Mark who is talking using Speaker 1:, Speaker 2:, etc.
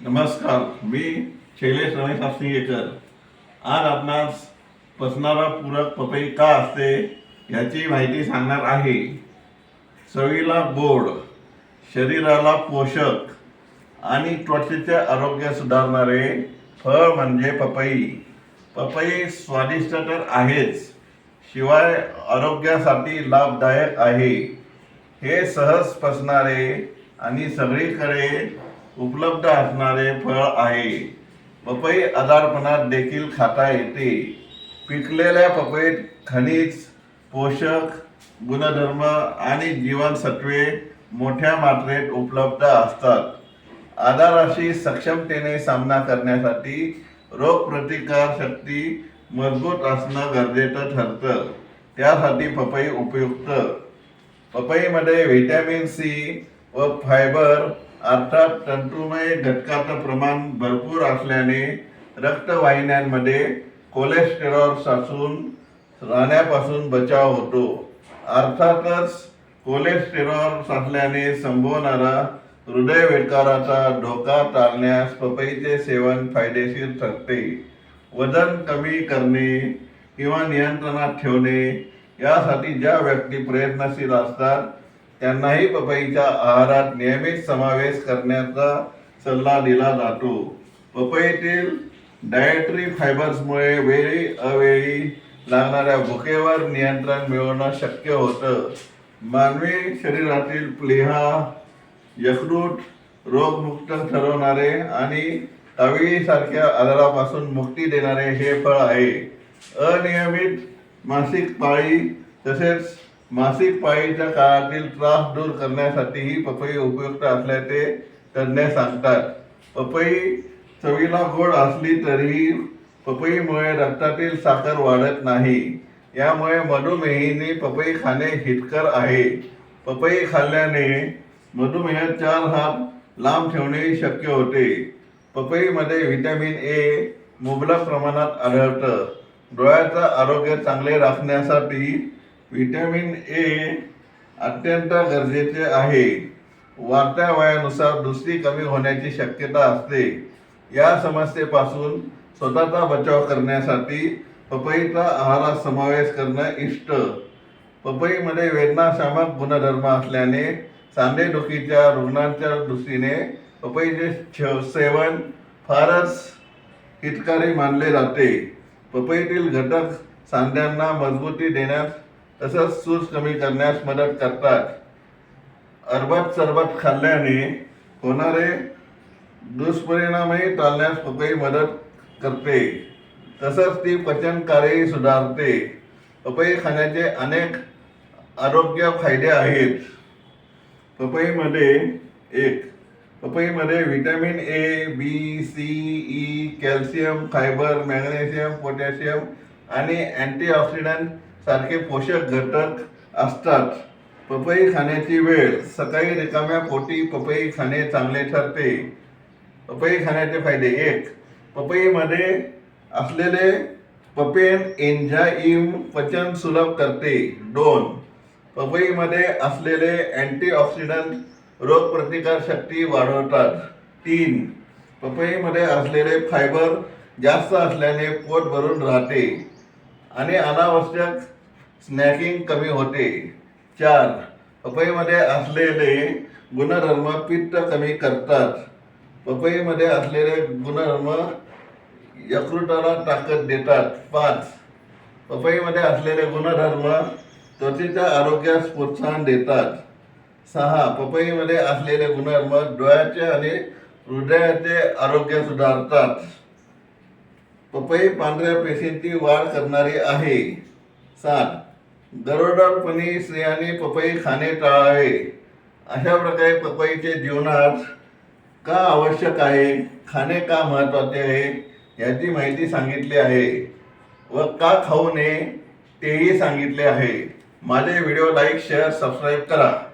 Speaker 1: नमस्कार मी शैलेश रमेश आसनिगेकर आज आपणास पसणारा पूरक पपई का असते याची माहिती सांगणार आहे. चवीला गोड शरीराला पोषक आणि त्वचेचे आरोग्य सुधारणारे फळ म्हणजे पपई. पपई स्वादिष्ट तर आहेच शिवाय आरोग्यासाठी लाभदायक आहे. हे सहज पसणारे आणि सगळीकडे उपलब्ध असणारे फळ आहे. पपई आजारपणात देखील खाता येते. पिकलेल्या पपईत खनिज पोषक गुणधर्म आणि जीवनसत्वे मोठ्या मात्रेत उपलब्ध असतात. आजाराशी सक्षमतेने सामना करण्यासाठी रोगप्रतिकार शक्ती मजबूत असणं गरजेचं ठरतं. त्यासाठी पपई उपयुक्त. पपईमध्ये व्हिटॅमिन सी व फायबर अर्थात तंतुमय घटकाचं प्रमाण भरपूर असल्याने रक्तवाहिन्यांमध्ये कोलेस्टेरॉल साचून राहण्यापासून बचाव होतो. अर्थातच कोलेस्टेरॉल साचल्याने संभवणारा हृदयविकाराचा धोका टाळण्यास पपईचे सेवन फायदेशीर ठरते. वजन कमी करणे किंवा नियंत्रणात ठेवणे यासाठी ज्या व्यक्ती प्रयत्नशील असतात त्यांनाही पपईच्या आहारात नियमित समावेश करण्याचा सल्ला दिला जातो. पपईतील डायटरी फायबर्समुळे वेळी अवेळी लागणाऱ्या भुकेवर नियंत्रण मिळवणं शक्य होतं. मानवी शरीरातील प्लेहा यकृत रोगमुक्त ठरवणारे आणि तावीसारख्या आजारापासून मुक्ती देणारे हे फळ आहे. अनियमित मासिक पाळी तसेच मासिक पाळीच्या काळातील त्रास दूर करण्यासाठीही पपई उपयुक्त असल्याचे तज्ज्ञ सांगतात. पपई चवीला गोड असली तरीही पपईमुळे रक्तातील साखर वाढत नाही. यामुळे मधुमेहीने पपई खाणे हितकर आहे. पपई खाल्ल्याने मधुमेह चार हात लांब ठेवणे शक्य होते. पपईमध्ये व्हिटॅमिन ए मुबलक प्रमाणात आढळतं. डोळ्याचं आरोग्य चांगले राखण्यासाठी व्हिटॅमिन ए अत्यंत गरजेचे आहे. वाढत्या वयानुसार दुसरी कमी होण्याची शक्यता असते. या समस्येपासून स्वतःचा बचाव करण्यासाठी पपईचा आहारात समावेश करणं इष्ट. पपईमध्ये वेदनाशामक गुणधर्म असल्याने सांधेदुखीच्या रुग्णांच्या दृष्टीने पपईचे छ- सेवन फारच हितकारी मानले जाते. पपईतील घटक सांध्यांना मजबूती देण्यास तसंच सूज कमी करण्यास मदत करतात. अरबत सरबत खाल्ल्याने होणारे दुष्परिणामही टाळण्यास पपई मदत करते. तसंच ती पचनकार्यही सुधारते. पपई खाण्याचे अनेक आरोग्य फायदे आहेत. पपईमध्ये एक पपईमध्ये vitamin A B C E calcium fibre magnesium potassium आणि अँटीऑक्सिडंट सारखे पोषक घटक असतात. पपई खाण्याची वेळ. सकाळी रिकाम्या पोटी पपई खाणे चांगले ठरते. पपई खाण्याचे फायदे एक. पपईमध्ये असलेले पपेन एन्झाईम पचन सुलभ करते. दोन. पपईमध्ये असलेले अँटीऑक्सिडंट रोगप्रतिकार शक्ती वाढवतात. तीन. पपईमध्ये असलेले फायबर जास्त असल्याने पोट भरून राहते. आणि अनावश्यक स्नॅकिंग कमी होते. चार पपईमध्ये असलेले गुणधर्म पित्त कमी करतात. पपईमध्ये असलेले गुणधर्म यकृताला ताकद देतात. पाच पपईमध्ये असलेले गुणधर्म त्वचेच्या आरोग्यास प्रोत्साहन देतात. सहा पपईमध्ये असलेले गुणधर्म डोळ्याचे आणि हृदयाचे आरोग्य सुधारतात. पपई पांढऱ्या पेशींची वाढ करणारी आहे. सात गरोदरपणी स्त्रियाने पपई खाणे टाळावे. अशा प्रकारे पपईचे जीवनात का आवश्यक आहे? खाणे का महत्त्वाचे आहे? याची माहिती सांगितली आहे. व का खाऊ नये तेही सांगितले आहे. माझे व्हिडिओ लाईक शेअर सबस्क्राईब करा.